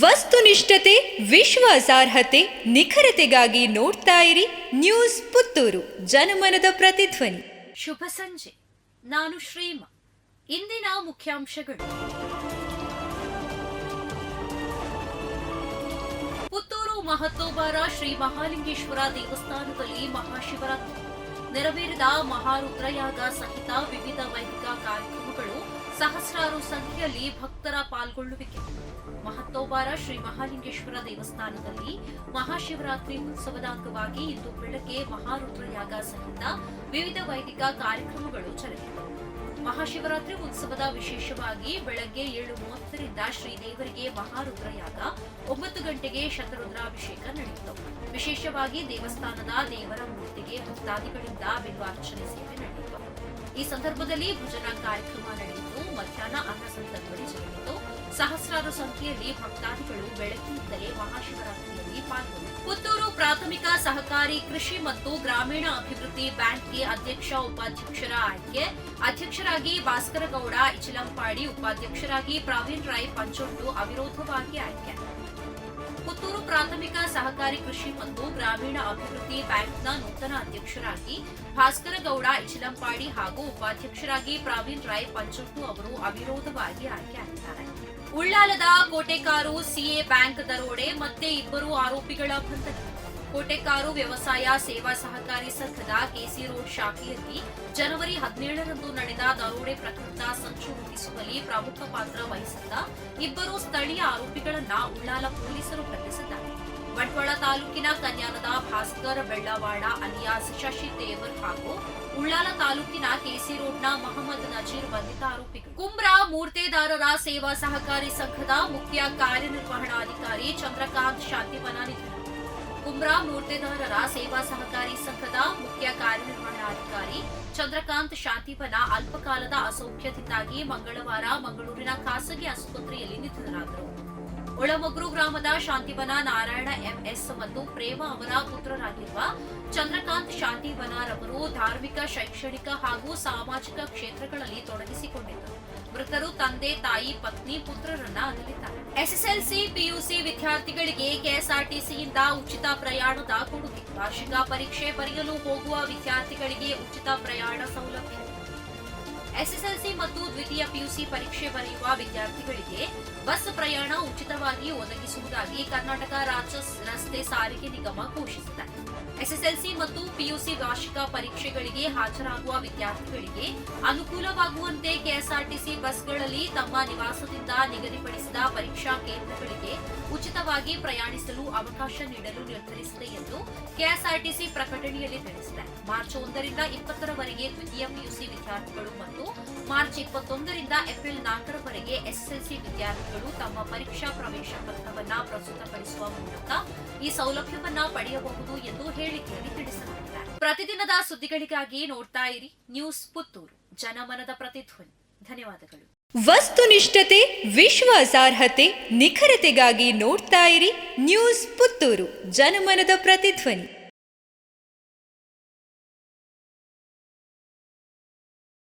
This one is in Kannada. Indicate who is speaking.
Speaker 1: ವಸ್ತುನಿಷ್ಠತೆ, ವಿಶ್ವಾಸಾರ್ಹತೆ, ನಿಖರತೆಗಾಗಿ ನೋಡ್ತಾ ಇರಿ ನ್ಯೂಸ್ ಪುತ್ತೂರು, ಜನಮನದ ಪ್ರತಿಧ್ವನಿ.
Speaker 2: ಶುಭ ಸಂಜೆ. ನಾನು ಶ್ರೀಮ. ಇಂದಿನ ಮುಖ್ಯಾಂಶಗಳು. ಪುತ್ತೂರು ಮಹತ್ತೋಬಾರ ಶ್ರೀ ಮಹಾಲಿಂಗೇಶ್ವರ ದೇವಸ್ಥಾನದಲ್ಲಿ ಮಹಾಶಿವರಾತ್ರಿ. ನೆರವೇರಿದ ಮಹಾರುದ್ರಯಾಗ ಸಹಿತ ವಿವಿಧ ವೈದಿಕ ಕಾರ್ಯಕ್ರಮಗಳು ಸಹಸ್ರಾರು ಸಂಖ್ಯೆಯಲ್ಲಿ ಭಕ್ತರ ಪಾಲ್ಗೊಳ್ಳುವಿಕೆ. ಮಹತ್ತೋಬಾರ ಶ್ರೀ ಮಹಾಲಿಂಗೇಶ್ವರ ದೇವಸ್ಥಾನದಲ್ಲಿ ಮಹಾಶಿವರಾತ್ರಿ ಉತ್ಸವದ ಅಂಗವಾಗಿ ಇಂದು ಬೆಳಗ್ಗೆ ಮಹಾರುದ್ರಯಾಗ ಸಹಿತ ವಿವಿಧ ವೈದಿಕ ಕಾರ್ಯಕ್ರಮಗಳು ಜರುಗಿದವು ಮಹಾಶಿವರಾತ್ರಿ ಉತ್ಸವದ ವಿಶೇಷವಾಗಿ ಬೆಳಗ್ಗೆ ಏಳು ಮೂವತ್ತರಿಂದ ಶ್ರೀದೇವರಿಗೆ ಮಹಾರುದ್ರಯಾಗ ಒಂಬತ್ತು ಗಂಟೆಗೆ ಶತರುದ್ರಾಭಿಷೇಕ ನಡೆಯಿತು. ವಿಶೇಷವಾಗಿ ದೇವಸ್ಥಾನದ ದೇವರ ಮೂರ್ತಿಗೆ ಭಕ್ತಾದಿಗಳಿಂದ ಬಿಲ್ವಾರ್ಚನೆ ಸೇವೆ ನಡೆಯಿತು. ಈ ಸಂದರ್ಭದಲ್ಲಿ ಭಜನಾ ಕಾರ್ಯಕ್ರಮ ನಡೆಯಿತು. ಮಧ್ಯಾಹ್ನ ಅನ್ನ ಸಂತರ್ಪಣೆ ಜರುಗಿತು. ಸಹಸ್ರಾರು ಸಂಖ್ಯೆಯಲ್ಲಿ ಭಕ್ತಾದಿಗಳು ಬೆಳಗ್ಗಿನಿಂದಲೇ ಮಹಾಶಿವರಾತ್ರಿಯಲ್ಲಿ ಪಾಲ್ಗೊಂಡರು ಪುತ್ತೂರು ಪ್ರಾಥಮಿಕ ಸಹಕಾರಿ ಕೃಷಿ ಮತ್ತು ಗ್ರಾಮೀಣ ಅಭಿವೃದ್ಧಿ ಬ್ಯಾಂಕ್ಗೆ ಅಧ್ಯಕ್ಷ ಉಪಾಧ್ಯಕ್ಷರ ಆಯ್ಕೆ. ಅಧ್ಯಕ್ಷರಾಗಿ ಭಾಸ್ಕರಗೌಡ, ಇಚಲಂಪಾಡಿ ಉಪಾಧ್ಯಕ್ಷರಾಗಿ ಪ್ರವೀಣ್ ರಾಯ್ ಪಂಚೊಟ್ಟು ಅವಿರೋಧವಾಗಿ ಆಯ್ಕೆ. ಪುತ್ತೂರು ಪ್ರಾಥಮಿಕ ಸಹಕಾರಿ ಕೃಷಿ ಮತ್ತು ಗ್ರಾಮೀಣ ಅಭಿವೃದ್ಧಿ ಬ್ಯಾಂಕ್ನ ನೂತನ ಅಧ್ಯಕ್ಷರಾಗಿ ಭಾಸ್ಕರಗೌಡ, ಇಚಲಂಪಾಡಿ ಹಾಗೂ ಉಪಾಧ್ಯಕ್ಷರಾಗಿ ಪ್ರವೀಣ್ ರಾಯ್ ಪಂಚೊಟ್ಟು ಅವರು ಅವಿರೋಧವಾಗಿ ಆಯ್ಕೆಯಾಗಿದ್ದಾರೆ ಉಳ್ಳಾಲದ ಕೋಟೆಕಾರು ಸಿಎ ಬ್ಯಾಂಕ್ ದರೋಡೆ, ಮತ್ತೆ ಇಬ್ಬರು ಆರೋಪಿಗಳ ಬಂಧನ. ಕೋಟೆಕಾರು ವ್ಯವಸಾಯ ಸೇವಾ ಸಹಕಾರಿ ಸಂಘದ ಕೆಸಿ ರೋಡ್ ಶಾಖೆಯಲ್ಲಿ ಜನವರಿ ಹದಿನೇಳರಂದು ನಡೆದ ದರೋಡೆ ಪ್ರಕರಣದ ಸಂಚು ರೂಪಿಸುವಲ್ಲಿ ಪ್ರಮುಖ ಪಾತ್ರ ವಹಿಸಿದ್ದ ಇಬ್ಬರು ಸ್ಥಳೀಯ ಆರೋಪಿಗಳನ್ನ ಉಳ್ಳಾಲ ಪೊಲೀಸರು ಬಂಧಿಸಿದ್ದಾರೆ. ಬಂಟ್ವಾಳ ತಾಲೂಕಿನ ಕನ್ಯಾನದ ಭಾಸ್ಕರ್ ಬೆಳ್ಳವಾಡ ಅಲಿಯಾಸ್ ಶಶಿ ತೇವರ್ ಹಾಗೂ ಉಳ್ಳಾಲ ತಾಲೂಕಿನ ಕೆಸಿ ರೋಡ್ನ ಮಹಮ್ಮದ್ ನಜೀರ್ ಬಂಧಿತ ಆರೋಪಿಗಳು ಕುಮ್ರಾ ಮೂರ್ತೆದಾರರ ಸೇವಾ ಸಹಕಾರಿ ಸಂಘದ ಮುಖ್ಯ ಕಾರ್ಯನಿರ್ವಹಣಾಧಿಕಾರಿ ಚಂದ್ರಕಾಂತ್ ಶಾಂತಿವನ ನಿಧನ ಕುಮ್ರಾ ಮೂರ್ತೆದಾರರ ಸೇವಾ ಸಹಕಾರಿ ಸಂಘದ ಮುಖ್ಯ ಕಾರ್ಯನಿರ್ವಹಣಾಧಿಕಾರಿ ಚಂದ್ರಕಾಂತ್ ಶಾಂತಿವನ ಅಲ್ಪಕಾಲದ ಅಸೌಖ್ಯದಿಂದಾಗಿ ಮಂಗಳವಾರ ಮಂಗಳೂರಿನ ಖಾಸಗಿ ಆಸ್ಪತ್ರೆಯಲ್ಲಿ ನಿಧನರಾದರು. ಒಳಮೊಗ್ರು ಗ್ರಾಮದ ಶಾಂತಿವನ ನಾರಾಯಣ ಎಂಎಸ್ ಮತ್ತು ಪ್ರೇಮ ಅವರ ಪುತ್ರರಾಗಿರುವ ಚಂದ್ರಕಾಂತ್ ಶಾಂತಿವನರವರು ಧಾರ್ಮಿಕ, ಶೈಕ್ಷಣಿಕ ಹಾಗೂ ಸಾಮಾಜಿಕ ಕ್ಷೇತ್ರಗಳಲ್ಲಿ ತೊಡಗಿಸಿಕೊಂಡಿದ್ದರು. ಮೃತರು ತಂದೆ, ತಾಯಿ, ಪತ್ನಿ ಪುತ್ರರನ್ನ ಅಗಲಿದ್ದಾರೆ. ಎಸ್ಎಸ್ಎಲ್ಸಿ, ಪಿಯುಸಿ ವಿದ್ಯಾರ್ಥಿಗಳಿಗೆ ಕೆಎಸ್ಆರ್ಟಿಸಿಯಿಂದ ಉಚಿತ ಪ್ರಯಾಣದ ಕೊಡುಗೆ ವಾರ್ಷಿಕ ಪರೀಕ್ಷೆ ಬರೆಯಲು ಹೋಗುವ ವಿದ್ಯಾರ್ಥಿಗಳಿಗೆ ಉಚಿತ ಪ್ರಯಾಣ ಸೌಲಭ್ಯ. ಎಸ್ಎಸ್ಎಲ್ಸಿ ಮತ್ತು ದ್ವಿತೀಯ ಪಿಯುಸಿ ಪರೀಕ್ಷೆ ಬರೆಯುವ ವಿದ್ಯಾರ್ಥಿಗಳಿಗೆ ಬಸ್ ಪ್ರಯಾಣ ಉಚಿತವಾಗಿ ಒದಗಿಸುವುದಾಗಿ ಕರ್ನಾಟಕ ರಾಜ್ಯ ರಸ್ತೆ ಸಾರಿಗೆ ನಿಗಮ ಘೋಷಿಸಿದೆ. ಎಸ್ಎಸ್ಎಲ್ಸಿ ಮತ್ತು ಪಿಯುಸಿ ವಾರ್ಷಿಕ ಪರೀಕ್ಷೆಗಳಿಗೆ ಹಾಜರಾಗುವ ವಿದ್ಯಾರ್ಥಿಗಳಿಗೆ ಅನುಕೂಲವಾಗುವಂತೆ ಕೆಎಸ್ಆರ್ಟಿಸಿ ಬಸ್ಗಳಲ್ಲಿ ತಮ್ಮ ನಿವಾಸದಿಂದ ನಿಗದಿಪಡಿಸಿದ ಪರೀಕ್ಷಾ ಕೇಂದ್ರಗಳಿಗೆ ಉಚಿತವಾಗಿ ಪ್ರಯಾಣಿಸಲು ಅವಕಾಶ ನೀಡಲು ನಿರ್ಧರಿಸಿದೆ ಎಂದು ಕೆಎಸ್ಆರ್ಟಿಸಿ ಪ್ರಕಟಣೆಯಲ್ಲಿ ತಿಳಿಸಿದೆ. ಮಾರ್ಚ್ ಒಂದರಿಂದ ಇಪ್ಪತ್ತರವರೆಗೆ ದ್ವಿತೀಯ ಪಿಯುಸಿ ವಿದ್ಯಾರ್ಥಿಗಳು ಮತ್ತು ಮಾರ್ಚ್ ಇಪ್ಪತ್ತೊಂದರಿಂದ ಏಪ್ರಿಲ್ ನಾಲ್ಕರವರೆಗೆ ಎಸ್ಎಸ್ಎಲ್ಸಿ ವಿದ್ಯಾರ್ಥಿಗಳು ತಮ್ಮ ಪರೀಕ್ಷಾ ಪ್ರವೇಶ ಪತ್ರವನ್ನು ಪ್ರಸ್ತುತಪಡಿಸುವ ಮೂಲಕ ಈ ಸೌಲಭ್ಯವನ್ನ ಪಡೆಯಬಹುದು ಎಂದು ಹೇಳಿಕೆಯಲ್ಲಿ ತಿಳಿಸಲಾಗಿದೆ ಪ್ರತಿದಿನದ ಸುದ್ದಿಗಳಿಗಾಗಿ ನೋಡ್ತಾ ಇರಿ ನ್ಯೂಸ್ ಪುತ್ತೂರು. ಜನಮನದ ಪ್ರತಿಧ್ವನಿ. ಧನ್ಯವಾದಗಳು.
Speaker 1: ವಸ್ತುನಿಷ್ಠತೆ ವಿಶ್ವಾಸಾರ್ಹತೆ ನಿಖರತೆಗಾಗಿ ನೋಡ್ತಾ ಇರಿ ನ್ಯೂಸ್ ಪುತ್ತೂರು. ಜನಮನದ ಪ್ರತಿಧ್ವನಿ.